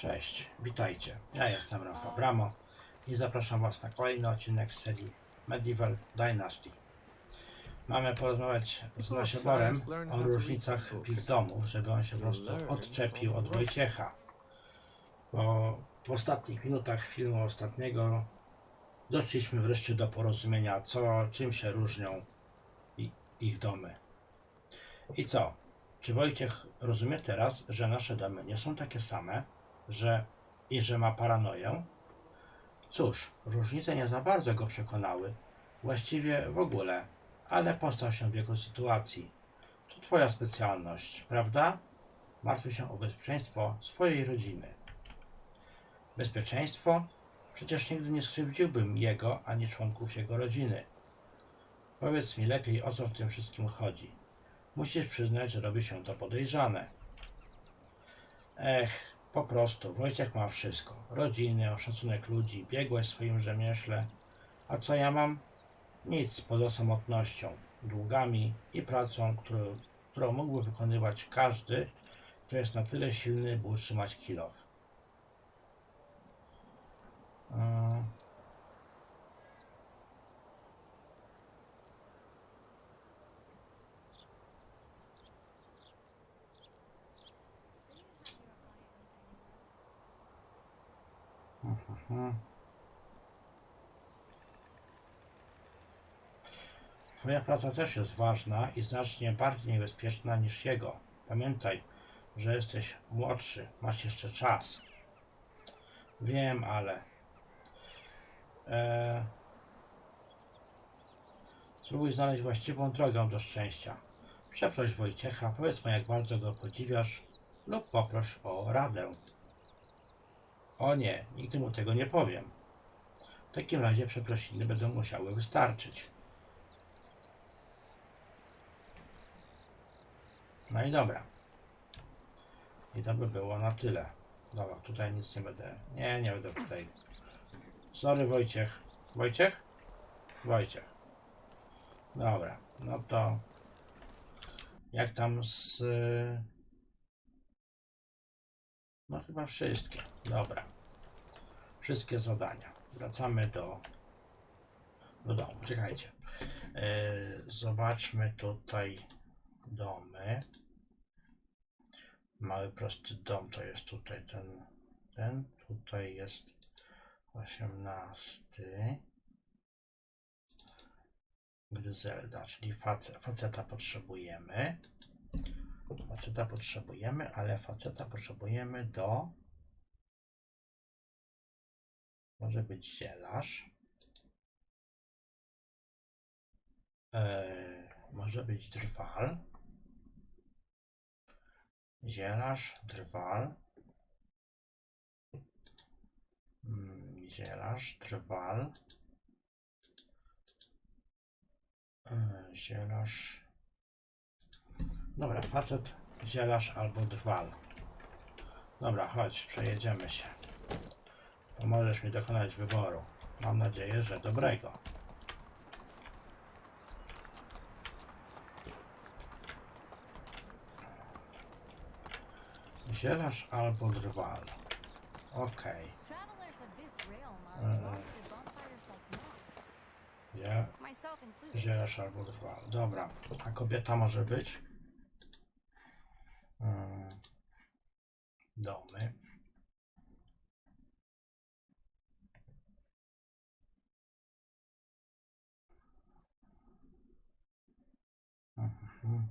Cześć, witajcie. Ja jestem Rafał Bramo i zapraszam Was na kolejny odcinek z serii Medieval Dynasty. Mamy porozmawiać z Nasieborem o różnicach ich domu, żeby on się po prostu odczepił od Wojciecha. Bo w ostatnich minutach filmu ostatniego doszliśmy wreszcie do porozumienia, co, czym się różnią ich domy. I co? Czy Wojciech rozumie teraz, że nasze domy nie są takie same, że i że ma paranoję? Cóż, różnice nie za bardzo go przekonały, właściwie w ogóle, ale postał się w jego sytuacji. To twoja specjalność, prawda? Martwi się o bezpieczeństwo swojej rodziny. Bezpieczeństwo? Przecież nigdy nie skrzywdziłbym jego ani członków jego rodziny. Powiedz mi lepiej, o co w tym wszystkim chodzi. Musisz przyznać, że robi się to podejrzane. Ech, po prostu, Wojciech ma wszystko. Rodzinę, szacunek ludzi, biegłość w swoim rzemiośle. A co ja mam? Nic poza samotnością, długami i pracą, którą, którą mógłby wykonywać każdy, kto jest na tyle silny, by utrzymać kilof. Eee, mhm. Twoja praca też jest ważna i znacznie bardziej niebezpieczna niż jego. Pamiętaj, że jesteś młodszy, masz jeszcze czas. Wiem, ale. E... Spróbuj znaleźć właściwą drogę do szczęścia. Przeproś Wojciecha, powiedz mu, jak bardzo go podziwiasz, lub poproś o radę. O nie, nigdy mu tego nie powiem. W takim razie przeprosiny będą musiały wystarczyć. No i dobra. I to by było na tyle. Dobra, tutaj nic nie będę. Nie, nie będę tutaj. Sorry Wojciech. Wojciech? Wojciech. Dobra, no to jak tam z. No chyba wszystkie. Dobra. Wszystkie zadania. Wracamy do. do domu. Czekajcie. Yy, zobaczmy tutaj domy. Mały prosty dom to jest tutaj ten, ten, tutaj jest osiemnasty. Gryzelda, czyli face, faceta potrzebujemy. Faceta potrzebujemy, ale faceta potrzebujemy do. Może być zielarz. Eee, może być drwal. Zielarz, drwal. Mm, Zielarz, drwal. E, Zielarz. Dobra, facet, zielarz albo drwal. Dobra, chodź, przejedziemy się. Pomożesz mi dokonać wyboru. Mam nadzieję, że dobrego. Zielarz albo drwal. Okej. Monks, Ja, zielarz albo drwal. Dobra. A kobieta może być? Domy. Mhm.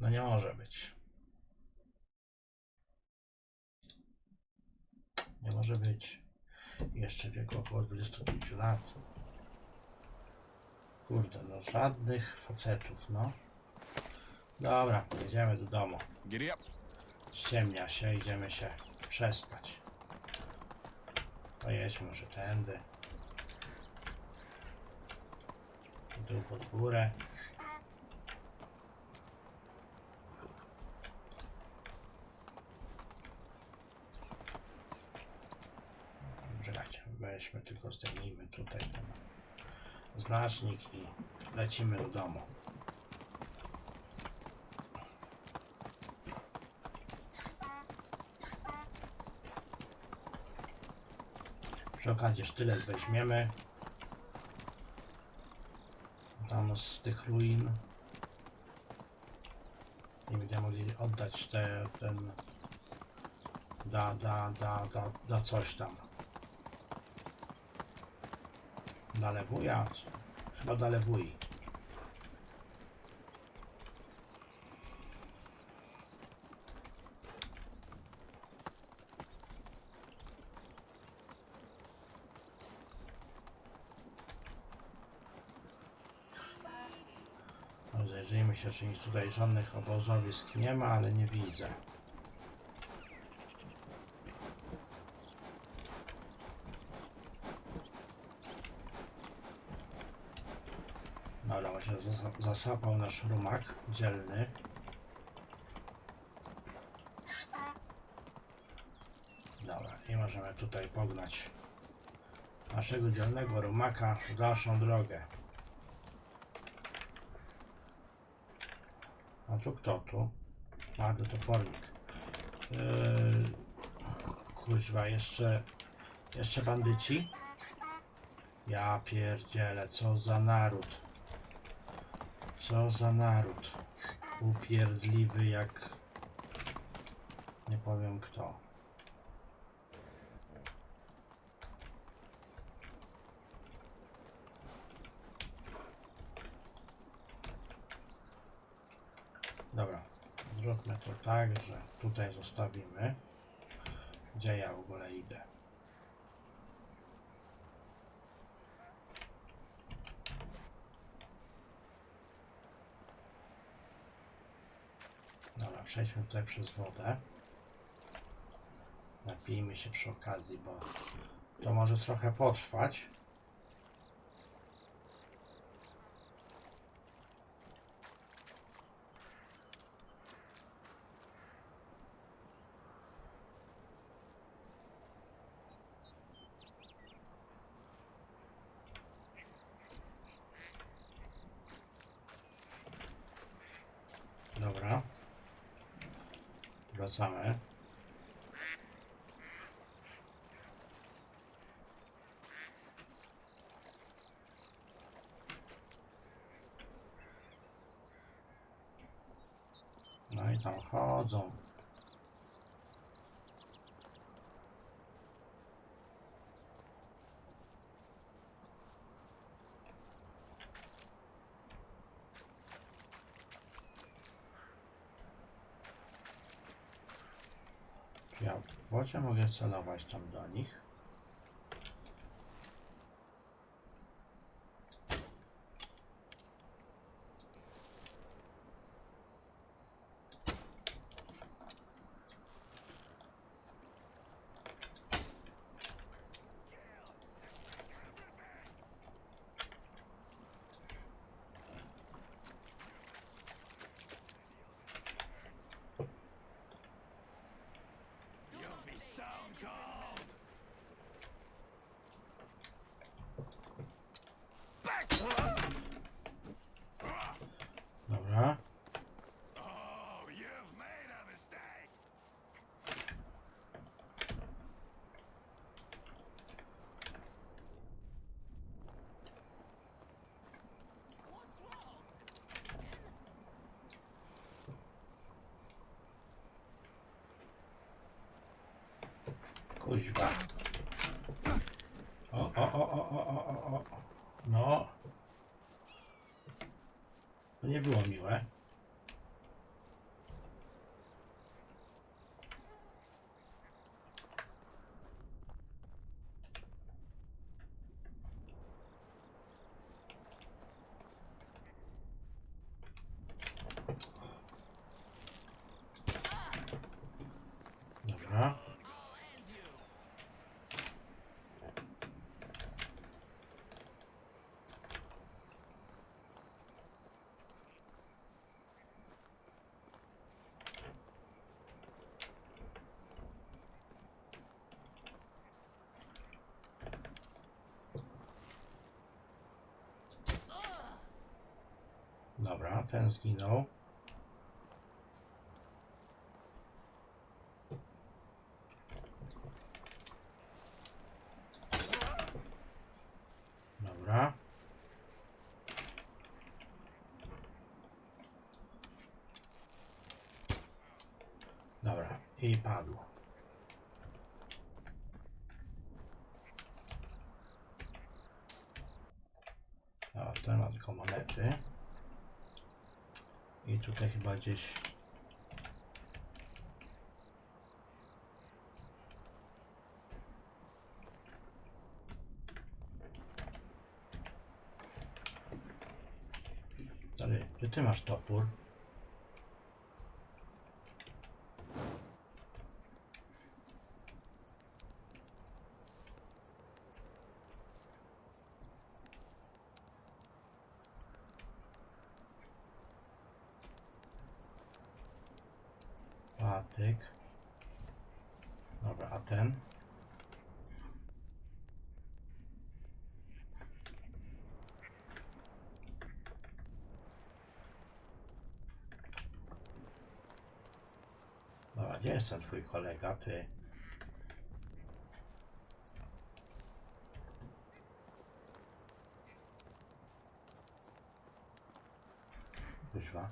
No nie może być. Nie może być. Jeszcze wieku około 25 lat. Kurde, no żadnych facetów, no. Dobra, jedziemy do domu. Ściemnia się, idziemy się przespać. Pojedźmy może tędy. Dół pod górę. Czekajcie, weźmy tylko zdejmijmy tutaj ten znacznik i lecimy do domu. Przy okazji sztylet weźmiemy. Tam z tych ruin nie będziemy mogli oddać te, ten da, da, da, da, da coś tam. Dalewuja? Chyba dalewuj. Rozejrzyjmy się, czy nic tutaj żadnych obozowisk nie ma, ale nie widzę. Zasapał nasz rumak dzielny. Dobra, i możemy tutaj pognać naszego dzielnego rumaka w dalszą drogę. A tu kto tu? Marny topornik. Yy, kuźwa, jeszcze, jeszcze bandyci? Ja pierdzielę, co za naród. Co za naród. Upierdliwy jak... Nie powiem kto. Dobra, zróbmy to tak, że tutaj zostawimy. Gdzie ja w ogóle idę? Dobra, przejdźmy tutaj przez wodę. Napijmy się przy okazji, bo to może trochę potrwać. Dobra. Wracamy. No i tam chodzą. Czy Ja w wodzie mogę celować tam do nich. O, o, o, o, o, o, o, o. No. To nie było miłe. ten zginął. Dobra. Dobra, i padło. Dobra, ten ma tylko monety. I tutaj chyba gdzieś Dalej, gdzie ty masz topór? Patyk. Dobra, a ten? Dobra, gdzie jest ten twój kolega, ty? Kuźwa.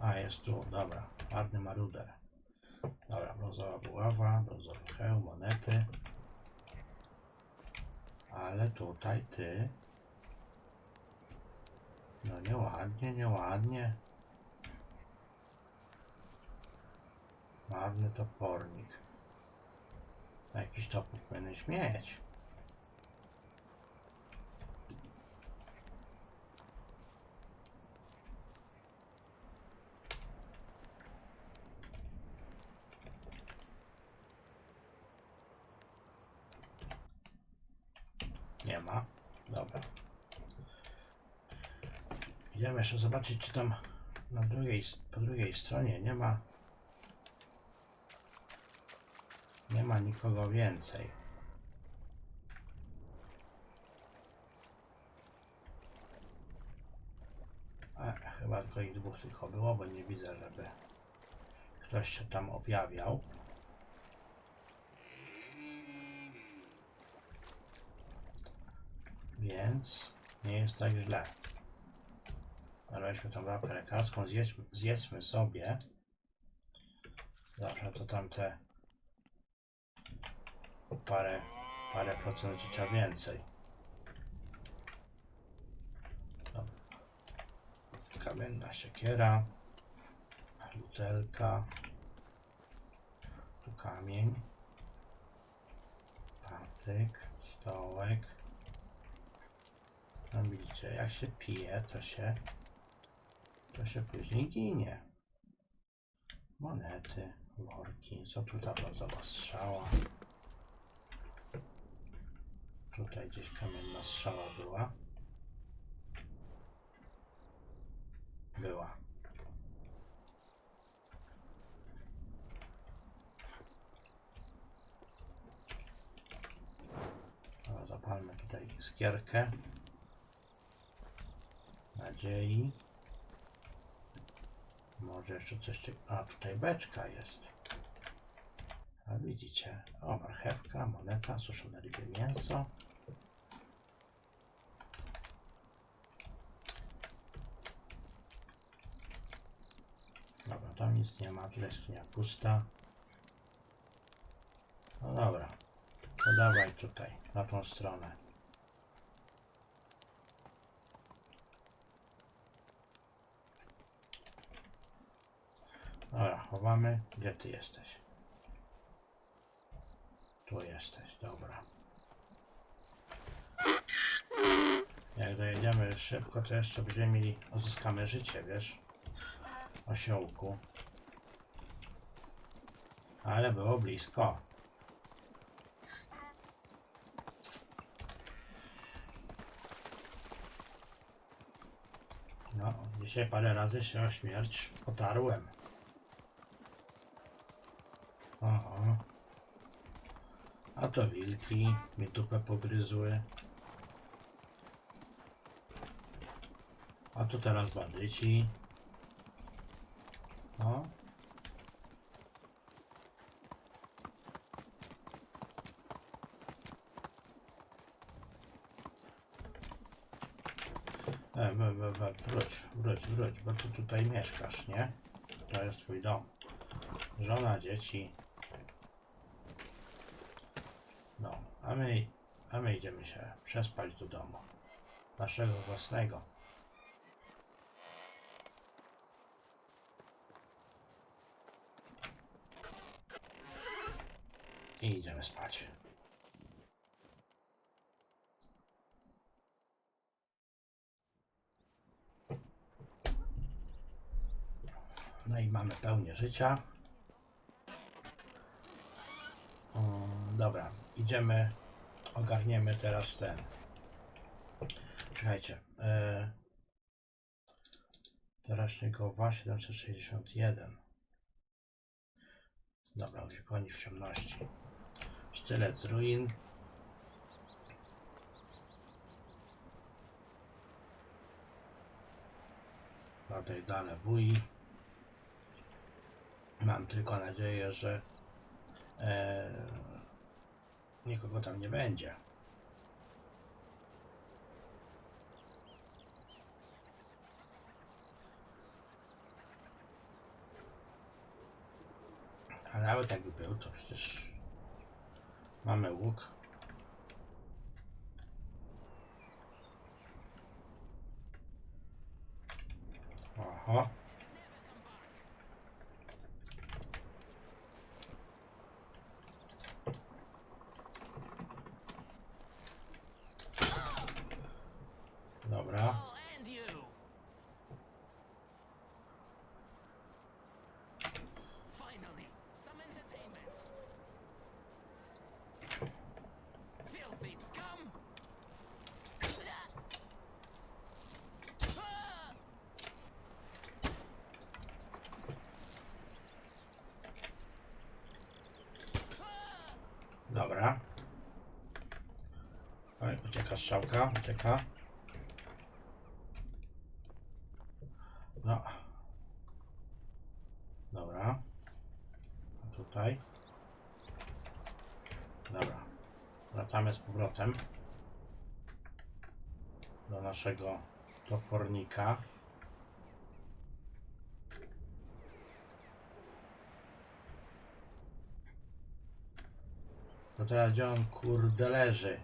A, jest tu, dobra. Czarny maruder. Dobra, brązowa buława, brązowy hełm, monety. Ale tutaj ty... No nieładnie, nieładnie. Marny topornik. Jakiś topór powinieneś mieć. Nie ma. Dobra. Idziemy jeszcze zobaczyć, czy tam na drugiej, po drugiej stronie nie ma nie ma nikogo więcej. A, chyba tylko ich dwóch tylko było, bo nie widzę, żeby ktoś się tam objawiał. Więc nie jest tak źle. Weźmy tą babkę lekarską, zjedźmy, zjedzmy sobie. Zawsze to tamte parę, parę procent życia więcej. Kamienna siekiera, butelka, tu kamień, patyk, stołek. No widzicie, jak się pije, to się, to się później ginie. Monety, worki, co tu ta brązowa strzała? Tutaj gdzieś kamienna strzała była. Była. Zapalmy tutaj skierkę. Nadziei. Może jeszcze coś A tutaj beczka jest. A widzicie. O, marchewka, moneta, suszone rybie mięso. Dobra, tam nic nie ma, tutaj skrzynia pusta. No dobra, to dawaj tutaj, na tą stronę. Dobra, chowamy. Gdzie ty jesteś? Tu jesteś, dobra. Jak dojedziemy szybko, to jeszcze będziemy mieli, odzyskamy życie, wiesz? Osiołku. Ale było blisko. No, dzisiaj parę razy się o śmierć potarłem. Oho. A to wilki mi dupę pogryzły. A tu teraz bandyci. Oho. E, we, we, we, wróć, wróć, wróć, bo ty tutaj mieszkasz, nie? To jest twój dom. Żona, dzieci. No, a my, a my idziemy się przespać do domu. Naszego własnego. I idziemy spać. No i mamy pełnię życia. Dobra, idziemy, ogarniemy teraz ten. Czekajcie. E, teraźniegowa 761. Dobra, uciekoni w ciemności. Sztylet ruin. Tutaj dane wuj. Mam tylko nadzieję, że e, nikogo tam nie będzie. A nawet jakby był, to przecież mamy łuk. Oho. Dobra. Oj, ucieka strzałka, ucieka. No. Dobra. Tutaj. Dobra. Wracamy z powrotem do naszego topornika. To teraz gdzie on kurde leży?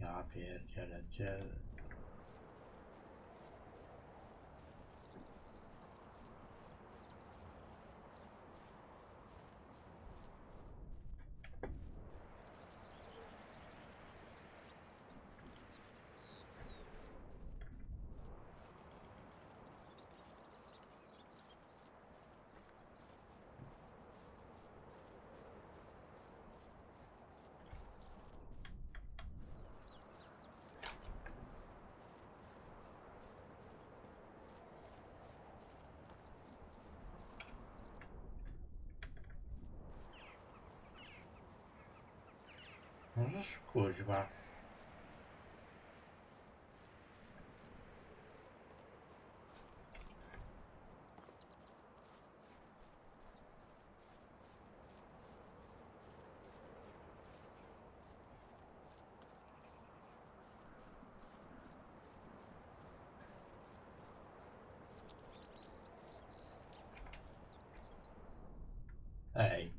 Ja pierdzielę, gdzie... Możesz kuźwa. Ej.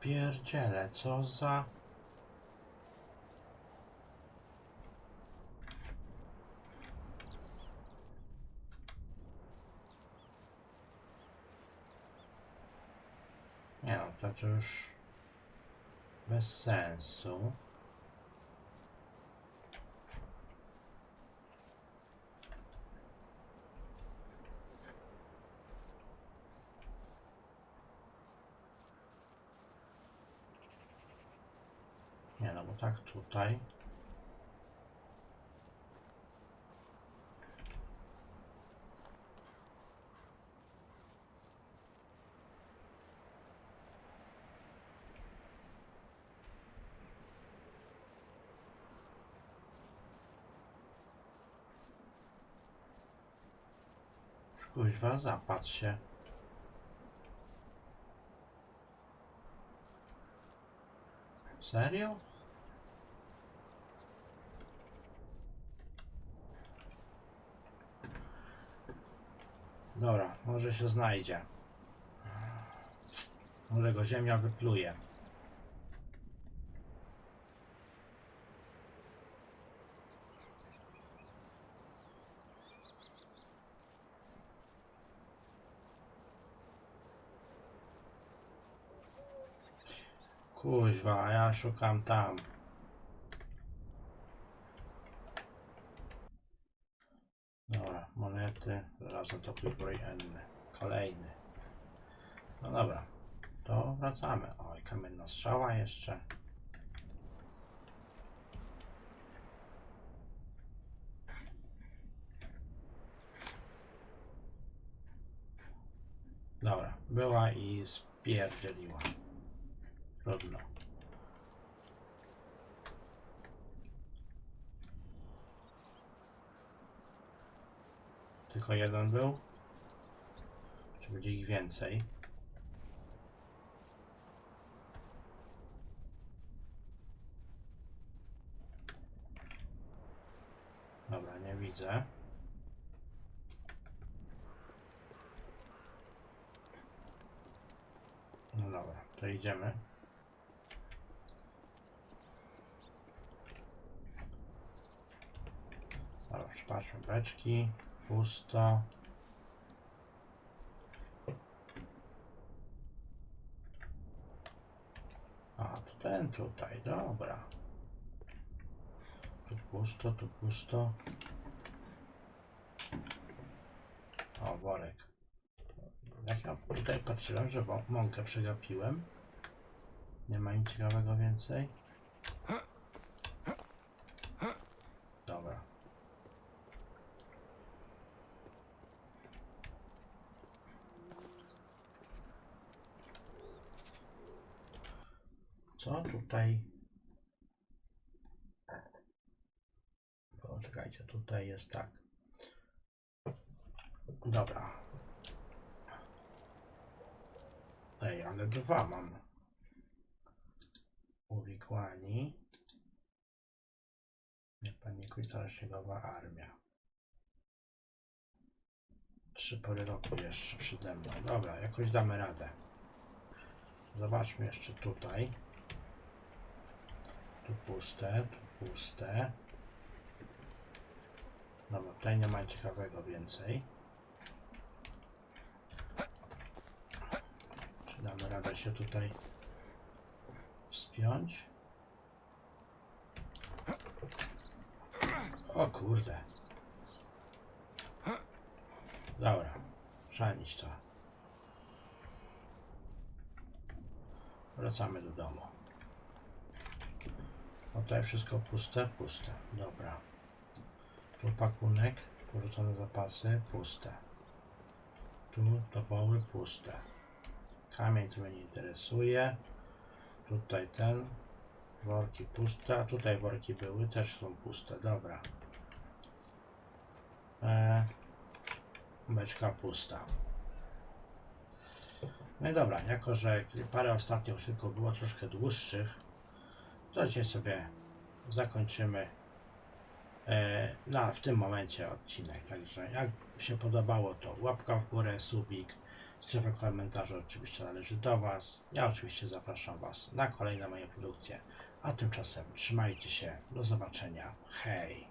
Ja pierdzielę, co za... Nie no, to, to już bez sensu. Nie no, tak tutaj. Kuźwa, zapatrz się. Serio? Dobra, może się znajdzie. Może go ziemia wypluje. Kuźwa, ja szukam tam. Dobra, monety, znalazłem to Playboy N. Kolejny. No dobra, to wracamy. Oj, kamienna strzała jeszcze. Dobra, była i spierdzieliła. Trudno. Tylko jeden był? Czy będzie ich więcej? Dobra, nie widzę. No dobra, to idziemy. Dobra, patrzmy beczki. Pusto. A, ten tutaj, dobra. Tu pusto, tu pusto. O, worek. Jak ja tutaj patrzyłem, że mąkę przegapiłem. Nie ma nic ciekawego więcej. Dobra. Co tutaj? Poczekajcie, tutaj jest tak. Dobra. Ej, ale dwa mam. Uwikłani. Nie panikuj, to osięgowa armia. Trzy pory roku jeszcze przede mną. Dobra, jakoś damy radę. Zobaczmy jeszcze tutaj. Tu puste, tu puste. Dobra, tutaj nie ma ciekawego więcej. Czy damy radę się tutaj wspiąć? O kurde. Dobra, szanić to. Wracamy do domu. No tutaj wszystko puste, puste. Dobra. Tu pakunek, porzucone zapasy, puste. Tu topoły, puste. Kamień tu mnie nie interesuje. Tutaj ten. Worki puste, tutaj worki były, też są puste. Dobra. E, beczka pusta. No i dobra, jako że parę ostatnich odcinków było troszkę dłuższych, to dzisiaj sobie zakończymy na, w tym momencie odcinek. Także jak się podobało, to łapka w górę, subik, Strefa komentarzy oczywiście należy do Was. Ja oczywiście zapraszam Was na kolejne moje produkcje. A tymczasem trzymajcie się. Do zobaczenia. Hej!